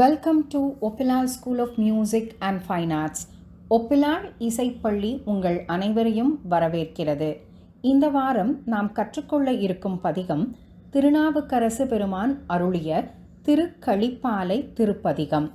Welcome to Oppilar school of music and fine arts Oppilar இசைப்பள்ளி உங்கள் அனைவரையும் வரவேற்கிறது. இந்த வாரம் நாம் கற்றுக்கொள்ள இருக்கும் பதிகம் திருநாவுக்கரசு பெருமான் அருளிய திருக்களிப்பாலை திருப்பதிகம்.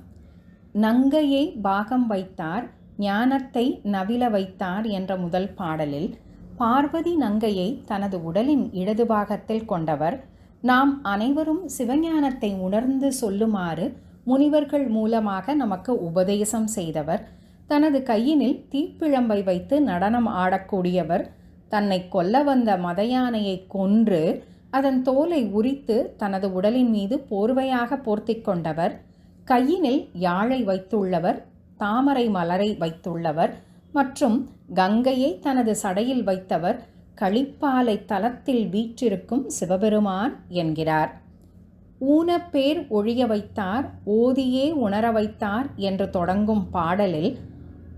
நங்கையை பாகம் வைத்தார் ஞானத்தை நவில வைத்தார் என்ற முதல் பாடலில் பார்வதி நங்கையை தனது உடலின் இடது பாகத்தில் கொண்டவர். நாம் அனைவரும் சிவஞானத்தை உணர்ந்து சொல்லுமாறு முனிவர்கள் மூலமாக நமக்கு உபதேசம் செய்தவர். தனது கையினில் தீப்பிழம்பை வைத்து நடனம் ஆடக்கூடியவர். தன்னை கொல்ல வந்த மதயானையை கொன்று அதன் தோலை உரித்து தனது உடலின் மீது போர்வையாக போர்த்தி கொண்டவர். கையினில் யாழை வைத்துள்ளவர் தாமரை மலரை வைத்துள்ளவர் மற்றும் கங்கையை தனது சடையில் வைத்தவர். களிப்பாலை தலத்தில் வீற்றிருக்கும் சிவபெருமான் என்கிறார். ஊனப்பேர் ஒழிய வைத்தார் ஓதியே உணர வைத்தார் என்று தொடங்கும் பாடலில்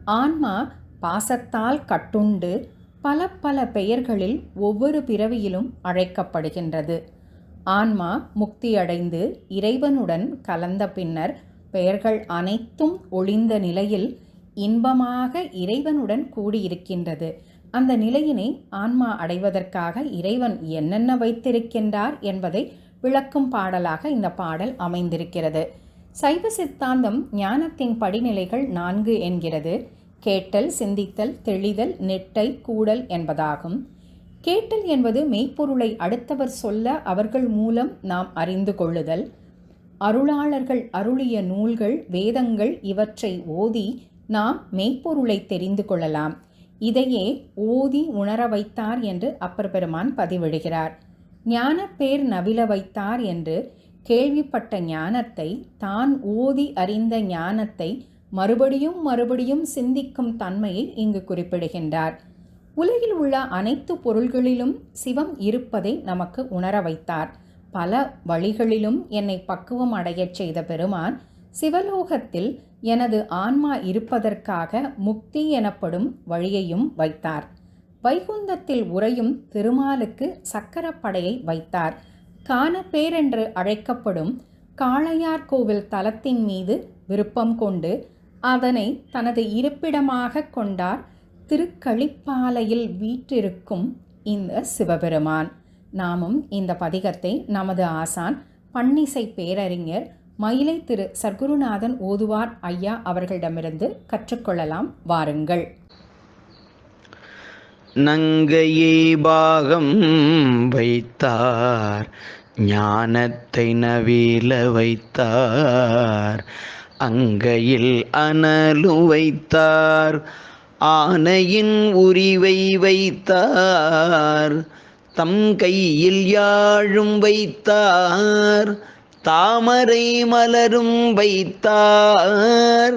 ஆன்மா பாசத்தால் கட்டுண்டு பல பல பெயர்களில் ஒவ்வொரு பிறவியிலும் அழைக்கப்படுகின்றது. ஆன்மா முக்தியடைந்து இறைவனுடன் கலந்த பின்னர் பெயர்கள் அனைத்தும் ஒளிந்த நிலையில் இன்பமாக இறைவனுடன் கூடியிருக்கின்றது. அந்த நிலையினை ஆன்மா அடைவதற்காக இறைவன் என்னென்ன வைத்திருக்கின்றார் என்பதை விளக்கும் பாடலாக இந்த பாடல் அமைந்திருக்கிறது. சைவ சித்தாந்தம் ஞானத்தின் படிநிலைகள் நான்கு என்கிறது. கேட்டல் சிந்தித்தல் தெளிதல் நெட்டை கூடல் என்பதாகும். கேட்டல் என்பது மெய்ப்பொருளை அடுத்தவர் சொல்ல அவர்கள் மூலம் நாம் அறிந்து கொள்ளுதல். அருளாளர்கள் அருளிய நூல்கள் வேதங்கள் இவற்றை ஓதி நாம் மெய்ப்பொருளை தெரிந்து கொள்ளலாம். இதையே ஓதி உணர வைத்தார் என்று அப்பர் பெருமான் பதிவிடுகிறார். ஞானப்பேர் நவில வைத்தார் என்று கேள்விப்பட்ட ஞானத்தை தான் ஓதி அறிந்த ஞானத்தை மறுபடியும் மறுபடியும் சிந்திக்கும் தன்மையை இங்கு குறிப்பிடுகின்றார். உலகில் உள்ள அனைத்து பொருள்களிலும் சிவம் இருப்பதை நமக்கு உணர வைத்தார். பல வழிகளிலும் என்னை பக்குவம் அடையச் செய்த பெருமான் சிவலோகத்தில் எனது ஆன்மா இருப்பதற்காக முக்தி எனப்படும் வழியையும் வைத்தார். வைகுந்தத்தில் உறையும் திருமாலுக்கு சக்கரப்படையை வைத்தார். காணப்பேரென்று அழைக்கப்படும் காளையார் கோவில் தலத்தின் மீது விருப்பம் கொண்டு அதனை தனது இருப்பிடமாக கொண்டார். திருக்களிப்பாலையில் வீற்றிருக்கும் இந்த சிவபெருமான். நாமும் இந்த பதிகத்தை நமது ஆசான் பன்னிசை பேரறிஞர் மயிலை திரு சர்க்குருநாதன் ஓதுவார் ஐயா அவர்களிடமிருந்து கற்றுக்கொள்ளலாம். வாருங்கள். நங்கையை பாகம் வைத்தார் ஞானத்தை நவீல வைத்தார் அங்கையில் அனலு வைத்தார் ஆனையின் உரிவை வைத்தார் தம் கையில் யாழும் வைத்தார் தாமரை மலரும் வைத்தார்.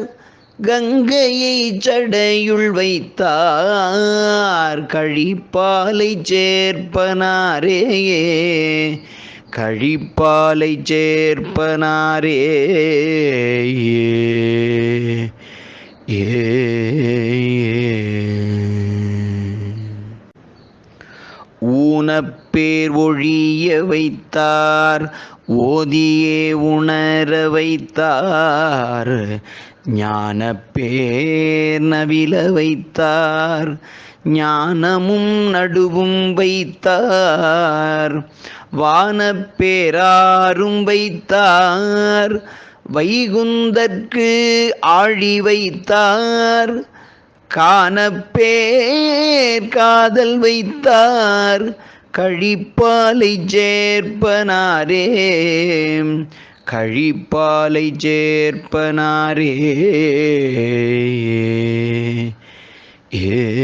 கங்கையை சடையுள் வைத்தார். கழிப்பாலை சேர்ப்பனாரே. கழிப்பாலை சேர்ப்பனாரே. ஏ. பேர் ஒழிய வைத்தார் ஓதியே உணர வைத்தார் ஞான பேர் நவில வைத்தார் ஞானமும் நடுவும் வைத்தார் வானப்பேராரும் வைத்தார் வைகுந்தற்கு ஆழி வைத்தார் காணப்பேர் காதல் வைத்தார் கழிப்பாலை சேர்ப்பனாரே. கழிப்பாலை சேர்ப்பனாரே. ஏ